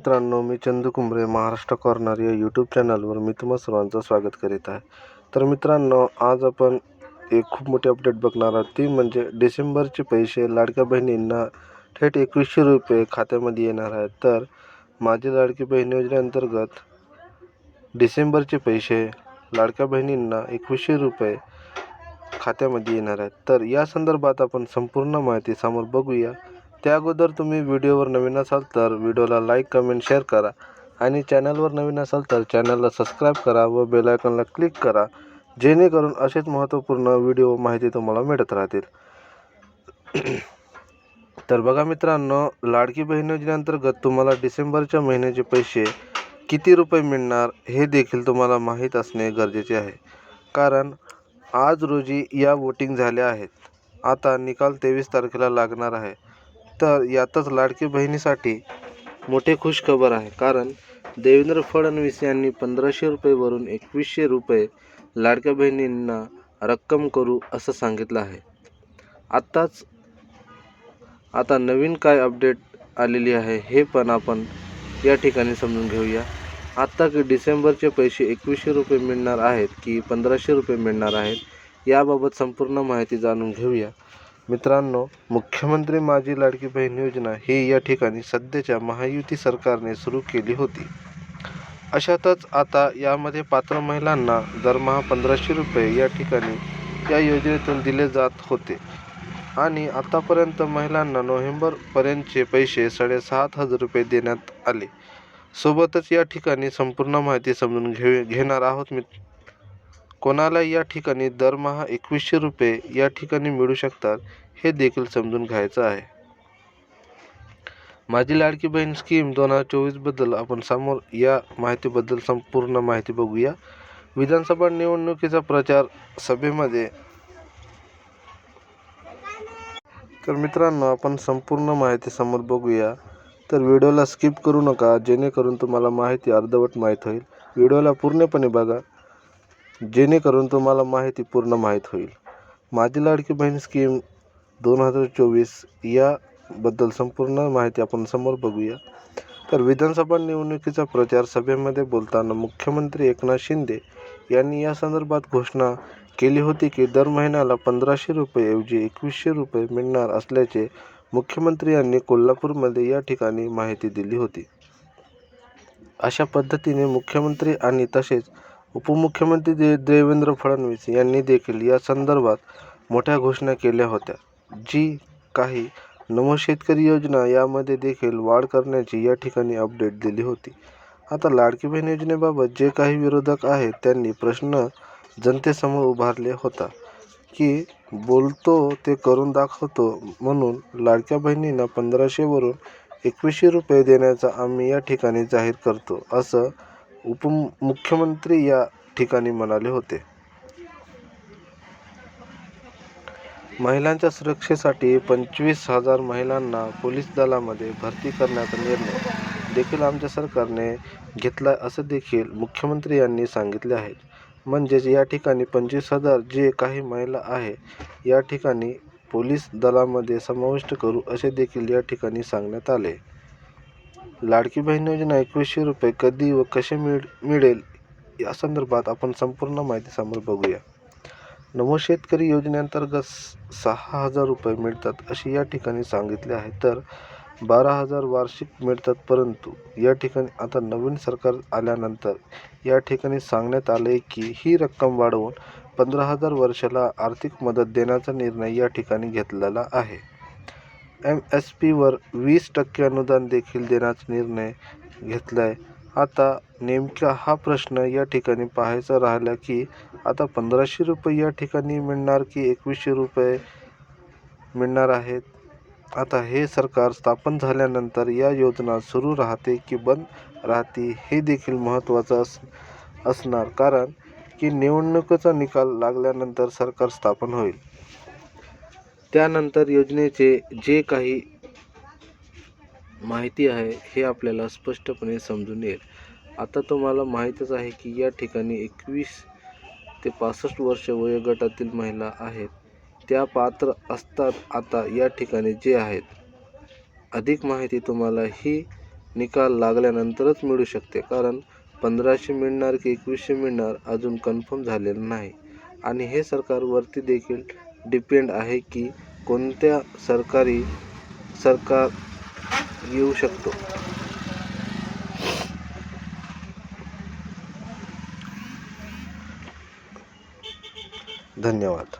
मित्रांनो मी चंदू कुंबरे महाराष्ट्र कॉर्नर या यूट्यूब चॅनलवर मी तुम्हा सर्वांचं स्वागत करीत आहे. तर मित्रांनो आज आपण एक खूप मोठी अपडेट बघणार आहोत. ती म्हणजे डिसेंबरचे पैसे लाडक्या बहिणींना थेट एकवीसशे रुपये खात्यामध्ये येणार आहेत. तर माझी लाडकी बहीण योजनेअंतर्गत डिसेंबरचे पैसे लाडक्या बहिणींना एकवीसशे रुपये खात्यामध्ये येणार आहेत. तर या संदर्भात आपण संपूर्ण माहिती समोर बघूया. त्या अगोदर तुम्ही व्हिडिओवर नवीन असाल तर व्हिडिओला लाईक कमेंट शेअर करा आणि चॅनलवर नवीन असाल तर चॅनलला सबस्क्राईब करा व बेलायकनला क्लिक करा जेणेकरून असेच महत्त्वपूर्ण व्हिडिओ माहिती तुम्हाला मिळत राहतील. तर बघा मित्रांनो लाडकी बहीण योजनेअंतर्गत तुम्हाला डिसेंबरच्या महिन्याचे पैसे किती रुपये मिळणार हे देखील तुम्हाला माहीत असणे गरजेचे आहे. कारण आज रोजी या वोटिंग झाल्या आहेत. आता निकाल तेवीस तारखेला लागणार आहे. तर यातच लाडकी बहिणीसाठी मोठे खुशखबर आहे. कारण देवेंद्र फडणवीस यांनी पंधराशे रुपयेवरून एकवीसशे रुपये लाडक्या बहिणींना रक्कम करू असं सांगितलं आहे. आत्ताच आता नवीन काय अपडेट आलेली आहे हे पण आपण या ठिकाणी समजून घेऊया. आत्ता की डिसेंबरचे पैसे एकवीसशे रुपये मिळणार आहेत की पंधराशे रुपये मिळणार आहेत याबाबत संपूर्ण माहिती जाणून घेऊया. मित्रांनो मुख्यमंत्री माझी लाडकी बहीण योजना ही या ठिकाणी सध्याच्या महायुती सरकारने सुरू केली होती. अशातच आता यामध्ये पात्र महिलांना दरमहा पंधराशे रुपये या ठिकाणी या योजनेतून दिले जात होते. आणि आतापर्यंत महिलांना नोव्हेंबरपर्यंतचे पैसे साडेसात हजार रुपये देण्यात आले. सोबतच या ठिकाणी संपूर्ण माहिती समजून घे घेणार आहोत मी कोणाला या ठिकाणी दरमहा एकवीसशे रुपये या ठिकाणी मिळू शकतात हे देखील समजून घ्यायचं आहे. माझी लाडकी बहीण स्कीम दोन हजार चोवीसबद्दल आपण समोर या माहितीबद्दल संपूर्ण माहिती बघूया. विधानसभा निवडणुकीचा प्रचार सभेमध्ये. तर मित्रांनो आपण संपूर्ण माहिती समोर बघूया. तर व्हिडिओला स्किप करू नका जेणेकरून तुम्हाला माहिती अर्धवट माहीत होईल. व्हिडिओला पूर्णपणे बघा. जेणेकरून तुम्हाला माहिती पूर्ण माहीत होईल. माझी लाडकी बहीण स्कीम दोन हजार चोवीस याबद्दल संपूर्ण माहिती आपण समोर बघूया. तर विधानसभा निवडणुकीचा प्रचार सभेमध्ये बोलताना मुख्यमंत्री एकनाथ शिंदे यांनी या संदर्भात घोषणा केली होती की दर महिन्याला पंधराशे रुपयेऐवजी एकवीसशे रुपये मिळणार असल्याचे मुख्यमंत्री यांनी कोल्हापूरमध्ये या ठिकाणी माहिती दिली होती. अशा पद्धतीने मुख्यमंत्री आणि तसेच उपमुख्यमंत्री दे देवेंद्र फडणवीस यांनी देखील या संदर्भात मोठ्या घोषणा केल्या होत्या जी काही नमो शेतकरी योजना यामध्ये देखील वाढ करण्याची या ठिकाणी अपडेट दिली होती. आता लाडकी बहीण योजनेबाबत जे काही विरोधक आहेत त्यांनी प्रश्न जनतेसमोर उभारले होता की बोलतो ते करून दाखवतो म्हणून लाडक्या बहिणींना पंधराशेवरून एकवीसशे रुपये देण्याचा आम्ही या ठिकाणी जाहीर करतो असं उपमुख्यमंत्री या ठिकाणी म्हणाले होते. महिलांच्या सुरक्षेसाठी पंचवीस हजार महिलांना पोलीस दलामध्ये भरती करण्याचा निर्णय देखील आमच्या सरकारने घेतला असं देखील मुख्यमंत्री यांनी सांगितले आहे. म्हणजेच या ठिकाणी पंचवीस हजार जे काही महिला आहे या ठिकाणी पोलीस दलामध्ये समाविष्ट करू असे देखील या ठिकाणी सांगण्यात आले. लाडकी बहीण योजना एकवीसशे रुपये कधी व कसे मिळ मिळेल? या संदर्भात आपण संपूर्ण माहिती समोर बघूया. नमो शेतकरी योजनेअंतर्गत सहा हजार रुपये मिळतात अशी या ठिकाणी सांगितले आहे. तर बारा हजार वार्षिक मिळतात परंतु या ठिकाणी आता नवीन सरकार आल्यानंतर या ठिकाणी सांगण्यात आले की ही रक्कम वाढवून पंधरा हजार वर्षाला आर्थिक मदत देण्याचा निर्णय या ठिकाणी घेतलेला आहे. एम एस पीवर वीस टक्के अनुदान देखील देण्याचा निर्णय घेतला आहे आता नेमका हा प्रश्न या ठिकाणी पाहायचा राहिला की आता पंधराशे रुपये या ठिकाणी मिळणार की एकवीसशे रुपये मिळणार आहेत? आता हे सरकार स्थापन झाल्यानंतर या योजना सुरू राहते की बंद राहते हे देखील महत्त्वाचं अस असणार. कारण की निवडणुकीचा निकाल लागल्यानंतर सरकार स्थापन होईल. त्यानंतर योजनेचे जे काही माहिती आहे हे आपल्याला स्पष्टपणे समजून येईल. आता तुम्हाला माहीतच आहे की या ठिकाणी एकवीस ते पासष्ट वर्ष वयोगटातील महिला आहेत. त्या पात्र असतात आता या ठिकाणी जे आहेत. अधिक माहिती तुम्हाला ही निकाल लागल्यानंतरच मिळू शकते कारण पंधराशे मिळणार की एकवीसशे मिळणार अजून कन्फर्म झालेलं नाही. आणि हे सरकार वरती देखील डिपेंड आहे की कोणत्या सरकारी सरकार येऊ शकतो. धन्यवाद.